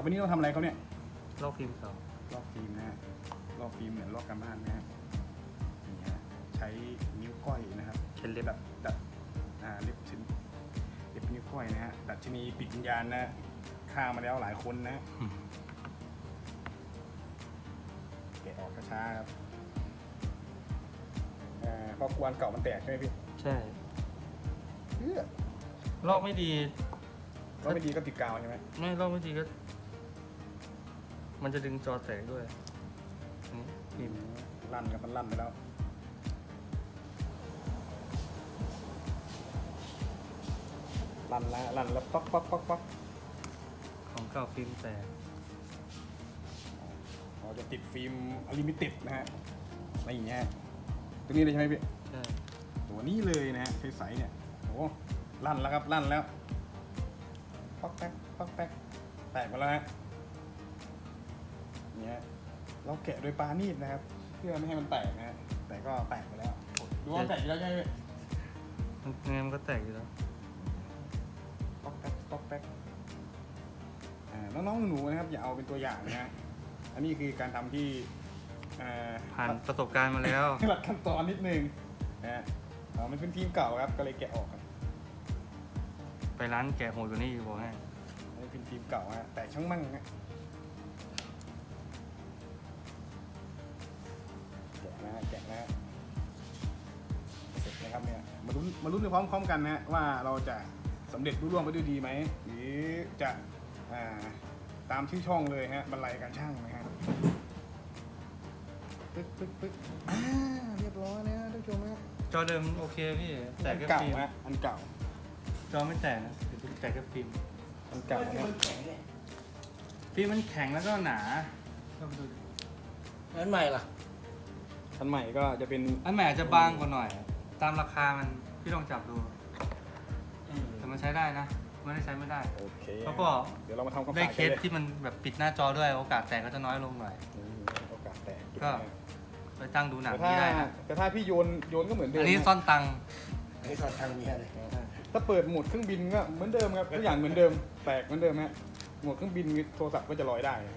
ครับวันนี้เราทำอะไรเขาเนี่ยลอกฟิล์มเก่าลอกฟิล์มนะฮะลอกฟิล์มเหมือนลอกกันบ้านนะฮะนี่ฮะใช้นิ้วก้อยนะครับเข็นเล็บดัดดัดอ่าเล็บชิ้นเล็บนิ้วก้อยนะฮะดัดชนีปิดวิญญาณนะฆ่ามาแล้วหลายคนนะอืมแกะออกช้าๆครับอ่าเพราะกวนเก่ามันแตกใช่ไหมพี่ใช่เอื้อลอกไม่ดี ก็ไม่ดีก็ติดกาวใช่ไหมไม่ลอกไม่ดีก็ มันจะดึงจอแตกด้วยนี่ฟิล์มลั่นครับมันลั่นไปแล้วลั่นแล้วลั่นแล้วป๊อกป๊อกป๊อกป๊อกของเก่าฟิล์มแตกเราจะติดฟิล์มอลิมิเต็ดนะฮะอะไรอย่างเงี้ยตัวนี้เลยใช่ไหมพี่ใช่ตัวนี้เลยนะฮะใสๆเนี่ยโอ้ลั่นแล้วครับลั่นแล้วป๊อกแป๊กป๊อกแป๊กแตกมาแล้วฮะ เนี่ยเราแกะโดยปานีดนะครับ เพื่อไม่ให้มันแตกนะฮะแต่ก็แตกไปแล้วดูว่าแตกอยู่แล้วใช่ไหมพี่มันยังไงมันก็แตกอยู่แล้วป๊อกแป๊กป๊อกแป๊กอ่าน้องๆหนูๆนะครับอย่าเอาเป็นตัวอย่างนะฮะอันนี้คือการทำที่อ่า ผ่านประสบการณ์มาแล้ว หลักขั้นตอนนิดนึงนะฮะอ่ามันเป็นฟิล์มเก่าครับก็เลยแกะออกครับไปร้านแกะโหดกว่านี้อยู่บอกให้อันนี้เป็นฟิล์มเก่าฮะแต่ช่างมั่งฮะ มาลุ้นมาลุ้นไปพร้อมๆกันนะฮะว่าเราจะสำเร็จรุ่ร่วงไปด้วยดีไหมหรือจะอ่าตามชื่อช่องเลยฮะบรรลัยการช่างนะฮะปึ๊กปึ๊กปึ๊กอ่าเรียบร้อยนะฮะท่านผู้ชมฮะจอเดิมโอเคพี่แตกอันแค่เก่าฟิล์มฮะอันเก่า จอไม่แตกนะแตกแค่ฟิล์มอันเก่านะฟิล์มมันแข็งแล้วก็หนาลองดูดินั้นใหม่ล่ะอันใหม่ก็จะเป็นอันใหม่อาจจะบางกว่าหน่อย ตามราคามัน พี่ลองจับดู แต่มันใช้ได้นะ ไม่ได้ใช้ไม่ได้ โอเคแล้วก็ เดี๋ยวเรามาทำความได้สะอาดเคกันสเลยที่มันแบบปิดหน้าจอด้วยโอกาสแตกก็จะน้อยลงหน่อย อืมโอกาสแตกก็ ไปตั้งดูหนังแต่ถ้าที่ได้นะ แต่ถ้าพี่โยนโยนก็เหมือนเดิมอันนี้ะซ่อนตังค์ไอ้สอนทางเมียเลยถ้าเปิดโหมดเครื่องบินก็เหมือนเดิมครับทุกอย่างเหมือนเดิมแตกเหมือนเดิมฮะโหมดเครื่องบินโทรศัพท์ก็จะลอยได้ครับ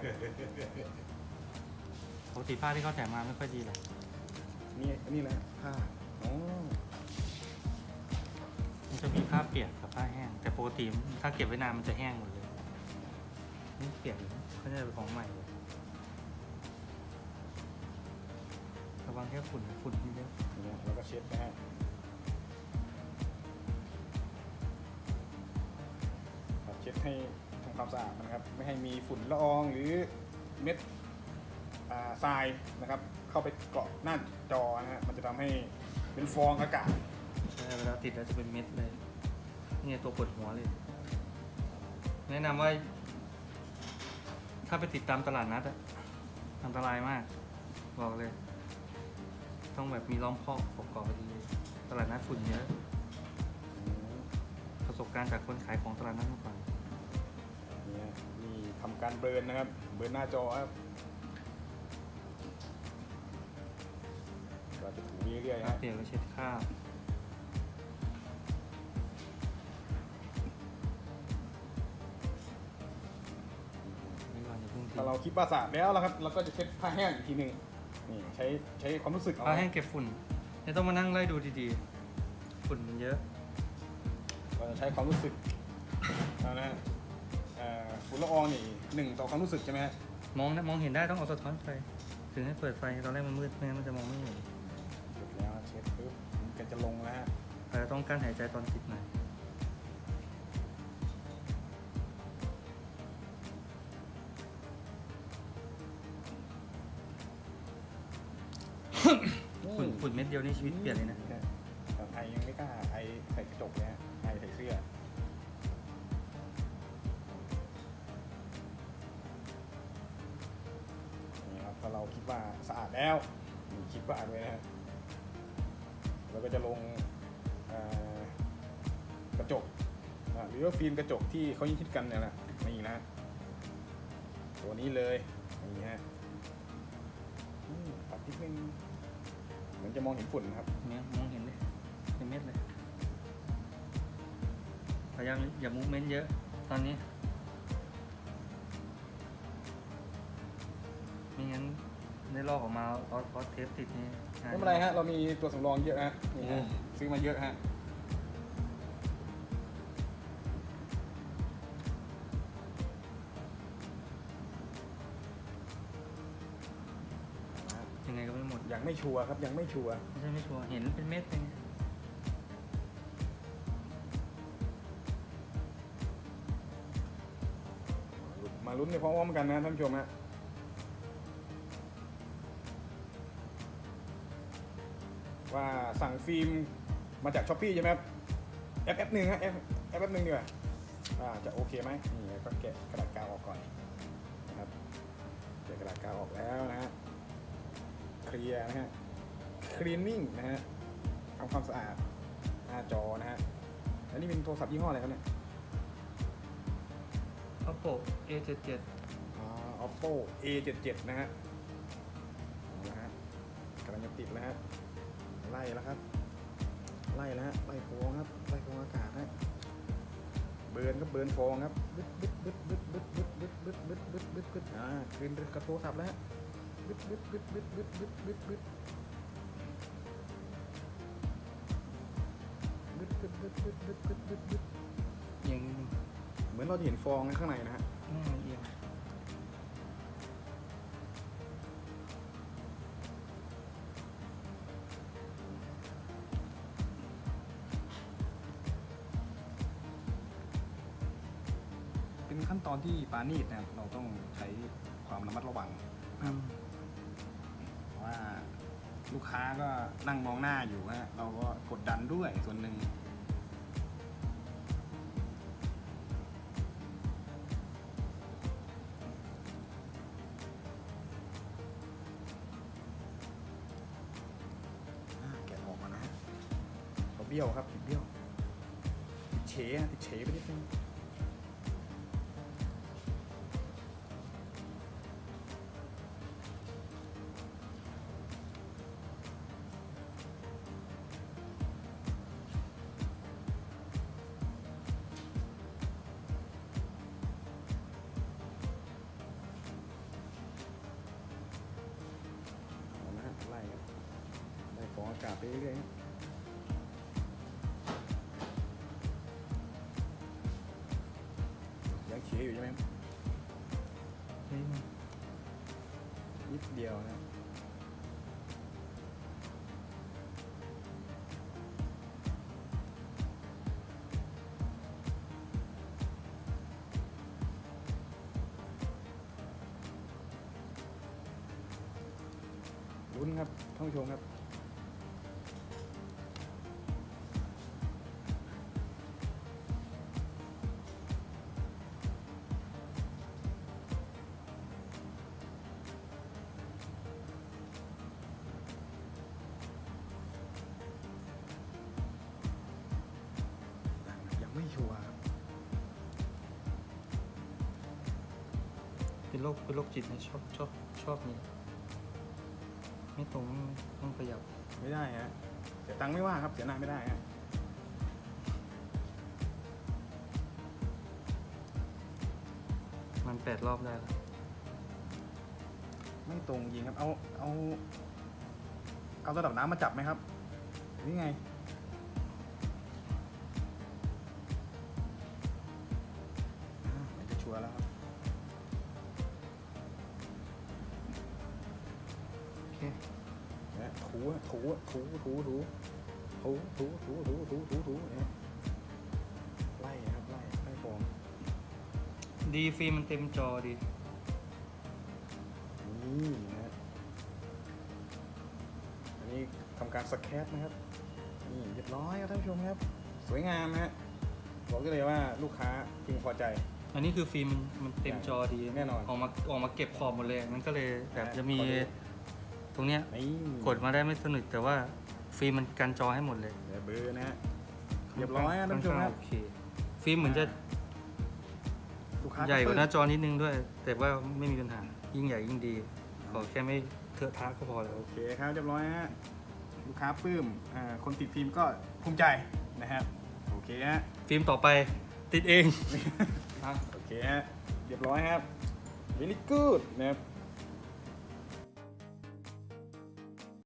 ปกติผ้าที่เขาแถมมาไม่ค่อยดีเลยนี่นี่แหละผ้าอ๋อ มันจะมีผ้าเปียกกับผ้าแห้ง แต่ปกติถ้าเก็บไว้นานมันจะแห้งหมดเลย นี่เปียกเขาจะเป็นของใหม่เลยระวังแค่ฝุ่นฝุ่นที่เยอะเนี่ยแล้วก็เช็ดนะฮะครับเช็ดให้ทำความสะอาดนะครับ ไม่ให้มีฝุ่นละอองหรือเม็ดทรายนะครับ เข้าไปเกาะหน้าจอนะฮะมันจะทำให้เป็นฟองอากาศ เวลาติดแล้วจะเป็นเม็ดเลยนี่ไงตัวปวดหัวเลย แนะนำว่า ถ้าไปติดตามตลาดนัดอะอันตรายมาก บอกเลย ต้องแบบมีล้อมคอกประกอบไปดีตลาดนัดฝุ่นเยอะประสบการณ์จากคนขายของตลาดนัดเมื่อก่อนเนี่ยนี่ทำการเบิร์นนะครับ เบิร์นหน้าจอครับก็จะถูเรื่อยๆถ้าฮะเปลี่ยนก็เช็ดข้าว ถ้าเราคิดว่าสะอาดแล้วแล้วครับเราก็จะเช็ดผ้าแห้งอีกทีหนึ่งนี่ใช้ใช้ความรู้สึกเอาผ้าแห้งเก็บฝุ่นไม่ต้องมานั่งไล่ดูดีๆ ฝุ่นมันเยอะ เราจะใช้ความรู้สึกเอานะฮะเอ่อฝุ่นละอองนี่หนึ่งต่อความรู้สึกใช่ไหมฮะมองนะมองเห็นได้ต้องเอาสะท้อนไฟถึงให้เปิดไฟตอนแรกมันมืดไม่งั้นมันจะมองไม่เห็นเสร็จแล้วเช็ดปุ๊บมันก็จะลงแล้วฮะอาจจะต้องกั้นหายใจตอนติดหน่อย ฝุ่นเม็ดเดียวนี่ชีวิตเปลี่ยนเลยนะ แต่ไอยังไม่กล้าไอใส่กระจกเลยฮะไอใส่เสื้อนี่ครับพอเราคิดว่าสะอาดแล้วนี่คิดว่าสะอาดเลยนะฮะเราก็จะลงเอ่อกระจกนะหรือว่าฟิล์มกระจกที่เขายิงคิดกันเนี่ยแหละนี่นะ ตัวนี้เลยนี่ฮะอืมปัดนิดนึง มือนจะมองเห็นฝุ่นนะครับเนี่ยมองเห็นเลยเห็นเม็ดเลยพยายามอย่ามูฟเมนต์เยอะตอนนี้ไม่งั้นได้ลอกออกมาออสเทปติดนี่ไม่เป็นไรฮะเรามีตัวสำรองเยอะฮะนี่ฮะซื้อมาเยอะฮะ ไม่หมดยังไม่ชัวร์ครับยังไม่ชัวร์ไม่ใช่ไม่ชัวร์เห็นเป็นเม็ดเลยมาลุ้นไปพร้อมๆกันนะท่านผู้ชมฮะว่าสั่งฟิล์มมาจากช้อปปี้ใช่ไหมครับแอปแอปหนึ่งฮะแอปแอปแอปหนึ่งดีกว่าอ่าจะโอเคไหมนี่ก็แกะกระดาษกาวออกก่อนนะครับแกะกระดาษกาวออกแล้วนะฮะ เคลียร์นะฮะคลีนนิ่งนะฮะทำความสะอาดหน้าจอนะฮะอันนี้เป็นโทรศัพท์ยี่ห้ออะไรครับเนี่ยอัปโป A77 อ่า oppo a77 นะฮะเอาละฮะกำลังจะติดแล้วฮะไล่แล้วครับ ไล่แล้วฮะไล่ฟองครับไล่ฟองอากาศฮะเบิร์นก็เบิร์นฟองครับบึ๊ดบึ๊ดบึ๊ดบึ๊ดบึ๊ดบึ๊ดบึ๊ดบึ๊ดบึ๊ดบึ๊ดบึ๊ดบึ๊ดอ่าคืนกระโทรศัพท์แล้วฮะ บึ๊ดบึ๊ดบึ๊ดบึ๊ดบึ๊ดบึ๊ดบึ๊ดบึ๊ดบึ๊ดบึ๊ดบึ๊ดบึ๊ดบึ๊ดบึ๊ดบึ๊ดบึ๊ดเอียงนิดนึงเหมือนเราจะเห็นฟองข้างในนะฮะอืมเอียงเป็นขั้นตอนที่ปานีตนะครับเราต้องใช้ความระมัดระวัง อืมเพราะว่า ลูกค้าก็นั่งมองหน้าอยู่ฮะเราก็กดดันด้วยส่วนหนึ่งแกะออกมานะเขาเบี้ยวครับติดเบี้ยวติดเฉะติดเฉไปนิดนึง เรื่อยๆครับยังเฉอยู่ใช่ไหมครับเฮ้ยนิดเดียวนะลุ้นครับท่านผู้ชมครับ โรคเป็นโรคจิตนะชอบชอบชอบนี่ไม่ตรงต้องขยับไม่ได้ฮะเสียตังค์ไม่ว่าครับเสียหน้าไม่ได้ฮะมันแปดรอบได้แล้วไม่ตรงจริงครับ เอาเอา เอาระดับน้ำมาจับไหมครับนี่ไง ถูอะถูอะถูถูถูถูถูถูถูถูถูถูเนี่ยไล่ครับไล่ไล่ฟองดีฟิล์มมันเต็มจอดีนี่นะฮะอันนี้ทำการสแคปนะครับนี่เรียบร้อยครับท่านผู้ชมครับ สวยงามนะฮะบอกได้เลยว่าลูกค้าพึงพอใจ อันนี้คือฟิล์มมันมันเต็มจอดีแน่นอนออกมาออกมาเก็บขอบหมดเลยมันก็เลยแบบอ่าจะมีขอดู ตรงเนี้ยนี่กดมาได้ไม่สนิทแต่ว่าฟิล์มมันกันจอให้หมดเลยเดี๋ยวเบอร์นะฮะเรียบร้อยครับท่านผู้ชมครับ โอเคฟิล์มเหมือนจะลูกค้าใหญ่กว่าหน้าจอนิดนึงด้วย แต่ว่าไม่มีปัญหายิ่งใหญ่ยิ่งดีขอแค่ไม่เถอะทะก็พอแล้ว โอเคครับเรียบร้อยฮะลูกค้าปลื้มอ่าคนติดฟิล์มก็ภูมิใจนะฮะโอเคฮะ ฟิล์มต่อไปติดเอง โอเคฮะ เรียบร้อยครับ very good นะครับ